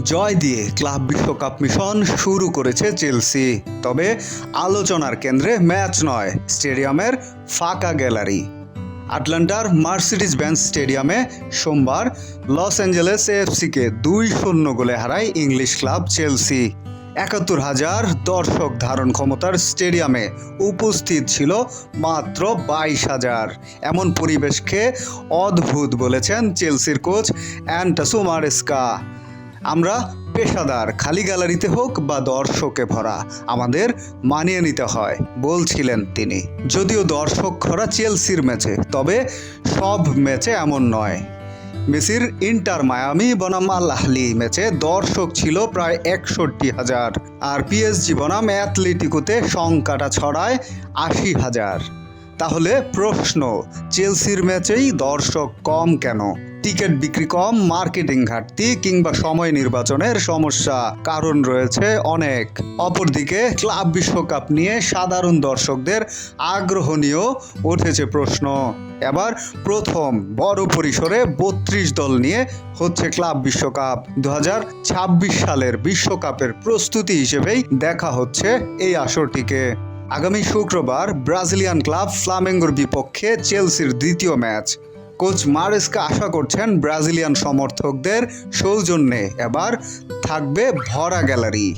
জয় দিয়ে ক্লাব বিশ্বকাপ মিশন শুরু করেছে চেলসি। তবে আলোচনার কেন্দ্রে ম্যাচ নয়, স্টেডিয়ামের ফাঁকা গ্যালারি। আটলান্টার মার্সিডিজ বেঞ্চ স্টেডিয়ামে সোমবার লস অ্যাঞ্জেলেস এফসিকে দুই শূন্য গোলে হারায় ইংলিশ ক্লাব চেলসি। একাত্তর হাজার দর্শক ধারণ ক্ষমতার স্টেডিয়ামে উপস্থিত ছিল মাত্র বাইশ হাজার। এমন পরিবেশকে অদ্ভুত বলেছেন চেলসির কোচ অ্যান্টাসু মারেস্কা। আমরা পেশাদার, খালি গ্যালারিতে হোক বা দর্শকে ভরা, আমাদের মানিয়ে নিতে হয়, বলছিলেন তিনি। যদিও দর্শক ভরা চেলসির ম্যাচে, তবে সব ম্যাচে এমন নয়। মেসির ইন্টার মায়ামি বনাম আল আহলি ম্যাচে দর্শক ছিল প্রায় একষট্টি হাজার, আর পিএসজি বনাম অ্যাথলেটিকোতে সংখ্যাটা ছড়ায় আশি হাজার। তাহলে প্রশ্ন, চেলসির ম্যাচেই দর্শক কম কেন? টিকিট বিক্রি কম, মার্কেটিং ঘাটতি কিংবা সময় নির্বাচনের সমস্যা। কারণ রয়েছে অনেক। অপরদিকে, ক্লাব বিশ্বকাপ নিয়ে সাধারণ দর্শকদের আগ্রহ নিয়েও উঠেছে প্রশ্ন। এবার প্রথম বড় পরিসরে বত্রিশ দল নিয়ে হচ্ছে ক্লাব বিশ্বকাপ। দু হাজার ছাব্বিশ সালের বিশ্বকাপের প্রস্তুতি হিসেবেই দেখা হচ্ছে এই আসরটিকে। আগামী শুক্রবার ব্রাজিলিয়ান ক্লাব ফ্লামেঙ্গোর বিপক্ষে চেলসির দ্বিতীয় ম্যাচ। কোচ মারেসকা আশা করছেন ব্রাজিলিয়ান সমর্থকদের সৌজন্যে এবার থাকবে ভরা গ্যালারি।